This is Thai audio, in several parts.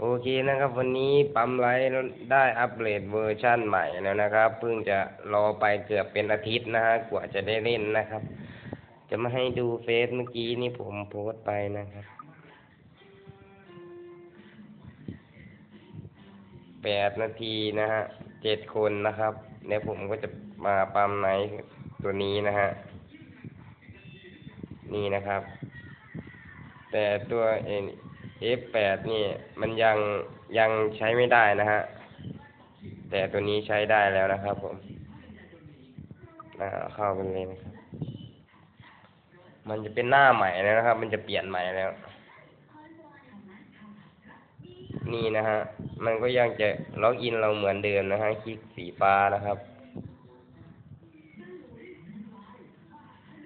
โอเคนะครับ วันนี้ปั๊มไลท์ได้อัปเกรดเวอร์ชั่นใหม่แล้วนะครับ เพิ่งจะรอไปเกือบเป็นอาทิตย์นะฮะกว่าจะได้เล่นนะครับ จะมาให้ดูเฟซเมื่อกี้นี่ผมโพสต์ไปนะครับแปดนาทีนะฮะเจ็ดคนนะครับเดี๋ยวผมก็จะมาปั๊มไนท์ตัวนี้นะฮะนี่นะครับ แต่ตัวเอ็น F8 นี่มันยังยังใช้ไม่ได้นะฮะ แต่ตัวนี้ใช้ได้แล้วนะครับผมนะเข้าไปเลยนะครับ มันจะเป็นหน้าใหม่แล้วนะครับ มันจะเปลี่ยนใหม่แล้ว นี่นะฮะ มันก็ยังจะล็อกอินเราเหมือนเดิมนะฮะ คลิกสีฟ้านะครับ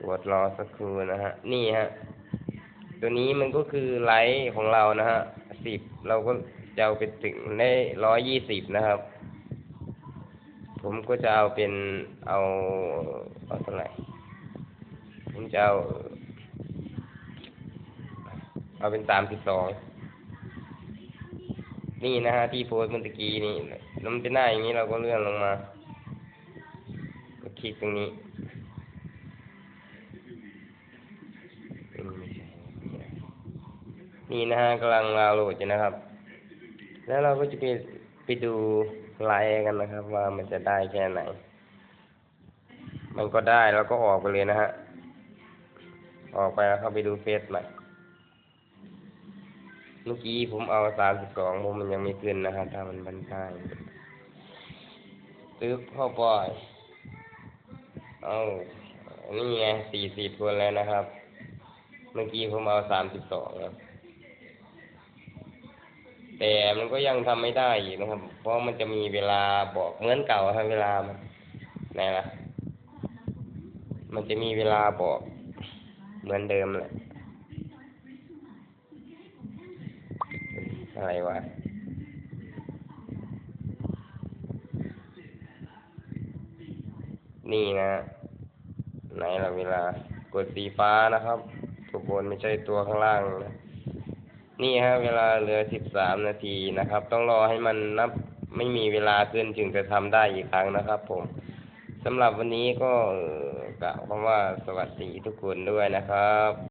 กดรอสักครู่นะฮะ นี่ฮะ ตัวนี้มันก็คือไลท์ของเรานะฮะสิบเราก็จะเอาไปถึงได้ร้อยยี่สิบนะครับ ผมก็จะเอาเป็นเอาเอาเท่าไหร่ผมจะเอาเอาเป็นสามสิบสองนี่นะฮะที่โพสต์เมื่อกี้นี่แล้วมันเป็นหน้าอย่างนี้เราก็เลื่อนลงมา ก็คลิกตรงนี้ นี่นะฮะกำลังดาวน์โหลดอยู่นะครับ แล้วเราก็จะไปไปดูไลน์กันนะครับ ว่ามันจะได้แค่ไหน มันก็ได้แล้วก็ออกไปเลยนะฮะ ออกไปแล้วเข้าไปดูเฟซใหม่เมื่อกี้ผมเอาสามสิบสองผมมันยังไม่ขึ้นนะครับ ถ้ามันบันได้ตึ๊บเข้าปอยเอานี่ไงสี่สิบคนแล้วนะครับ เมื่อกี้ผมเอาสามสิบสอง แต่มันก็ยังทำไม่ได้อยู่นะครับ เพราะมันจะมีเวลาบอกเหมือนเก่าครับเวลามันไหนล่ะมันจะมีเวลาบอกเหมือนเดิมแหละอะไรวะนี่นะ ไหนล่ะเวลากดสีฟ้านะครับตัวบนไม่ใช่ตัวข้างล่างนะ นี่ฮะเวลาเหลือสิบสามนาทีนะครับ ต้องรอให้มันนับไม่มีเวลาขึ้นถึงจะทำได้อีกครั้งนะครับ ผมสำหรับวันนี้ก็กล่าวคำว่าสวัสดีทุกคนด้วยนะครับ